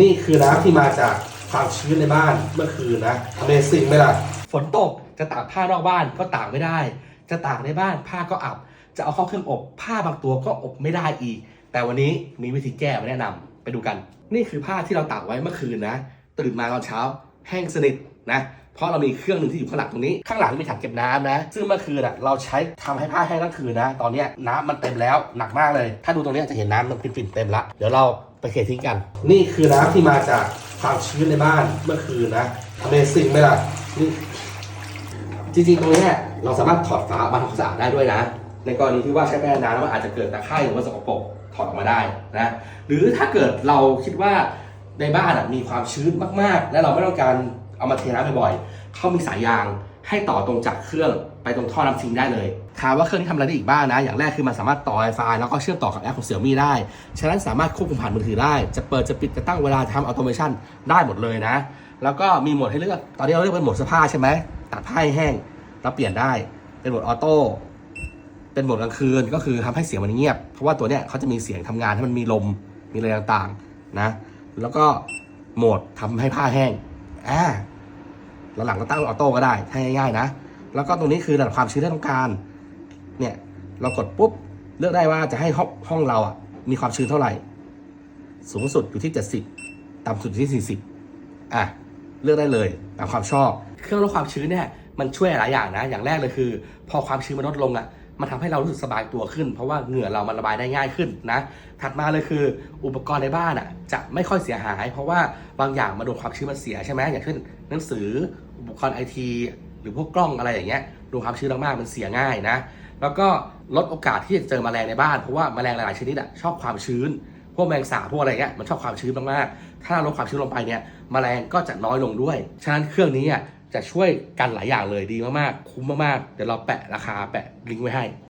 นี่คือน้ำที่มาจากความชื้นในบ้านเมื่อคืนนะ Amazing ไหมล่ะ ฝนตกจะตากผ้านอกบ้านก็ตากไม่ได้ จะตากในบ้านผ้าก็อับ จะเอาเข้าเครื่องอบผ้าบางตัวก็อบไม่ได้อีก แต่วันนี้มีวิธีแก้มาแนะนำไปดูกัน นี่คือผ้าที่เราตากไว้เมื่อคืนนะ ตื่นมาตอนเช้า แห้งสนิทนะ เพราะเรามีเครื่องหนึ่งที่อยู่ข้างหลังตรงนี้ ข้างหลังมีถังเก็บน้ำนะ ซึ่งเมื่อคืนอะเราใช้ทำให้ผ้าแห้งทั้งคืนนะ ตอนนี้น้ำมันเต็มแล้วหนักมากเลย ถ้าดูตรงนี้จะเห็นน้ำมันฟินๆเต็มละ เดี๋ยวเราไปเททิ้งกัน นี่คือน้ำที่มาจากความชื้นในบ้านเมื่อคืนนะ Amazing ไหมล่ะนี่จริงๆตรงนี้เราสามารถถอดฝาออกมาทำความสะอาดได้ด้วยนะ ในกรณีที่ว่าใช้ไปนานแล้วมันอาจจะเกิดตะไคร่หรือว่าสกปรกถอดออกมาได้นะ หรือถ้าเกิดเราคิดว่าในบ้านมีความชื้นมากๆ และเราไม่ต้องการ เอามาเทน้ำบ่อยๆเขามีสายยางให้ต่อตรงจากเครื่องไปตรงท่อน้ำทิ้งได้เลยถามว่าเครื่องนี้ทำอะไรได้อีกบ้างนะ อย่างแรกคือมันสามารถต่อ Wi-Fi แล้วก็เชื่อมต่อกับแอปของ Xiaomi ได้ ฉะนั้นสามารถควบคุมผ่านมือถือได้ จะเปิดจะปิดจะตั้งเวลาทำออโตเมชันได้หมดเลยนะ แล้วก็มีโหมดให้เลือก ตอนนี้เราเลือกเป็นโหมดเสื้อผ้าใช่ไหมตัดผ้าให้แห้งเราเปลี่ยนได้ เป็นโหมดออโต้ เป็นโหมดกลางคืนก็คือทำให้เสียงมันเงียบ เพราะว่าตัวเนี้ยเขาจะมีเสียงทำงานให้มันมีลม มีอะไรต่างๆนะ แล้วก็โหมดทำให้ผ้าแห้ง อ่าแล้วหลังก็ตั้งออโต้ก็ได้ให้ง่ายๆนะ แล้วก็ตรงนี้คือระดับความชื้นที่ต้องการ เนี่ย เรากดปุ๊บ เลือกได้ว่าจะให้ห้องห้องเราอะ มีความชื้นเท่าไหร่ สูงสุดอยู่ที่ 70 ต่ำสุดอยู่ที่ 40 อะ เลือกได้เลยตามความชอบ เครื่องลดความชื้นเนี่ย มันช่วยหลายอย่างนะ อย่างแรกเลยคือ พอความชื้นมันลดลงอะ มันทำให้เรารู้สึกสบายตัวขึ้น เพราะว่าเหงื่อเรามันระบายได้ง่ายขึ้นนะถัดมาเลยคืออุปกรณ์ในบ้านอะจะไม่ค่อยเสียหาย เพราะว่าบางอย่างมาโดนความชื้นมันเสียใช่ไหมอย่างเช่นหนังสืออุปกรณ์ไอทีหรือพวกกล้องอะไรอย่างเงี้ยโดนความชื้นมากๆมันเสียง่ายนะ แล้วก็ลดโอกาสที่จะเจอแมลงในบ้านเพราะว่าแมลงหลายๆชนิดอะชอบความชื้น พวกแมลงสาพวกอะไรเงี้ยมันชอบความชื้นมากๆ ถ้าเราลดความชื้นลงไปเนี่ยแมลงก็จะน้อยลงด้วย ฉะนั้นเครื่องนี้อะจะช่วยกันหลายอย่างเลยดีมากๆ คุ้มมากๆ เดี๋ยวเราแปะราคาแปะลิงก์ไว้ให้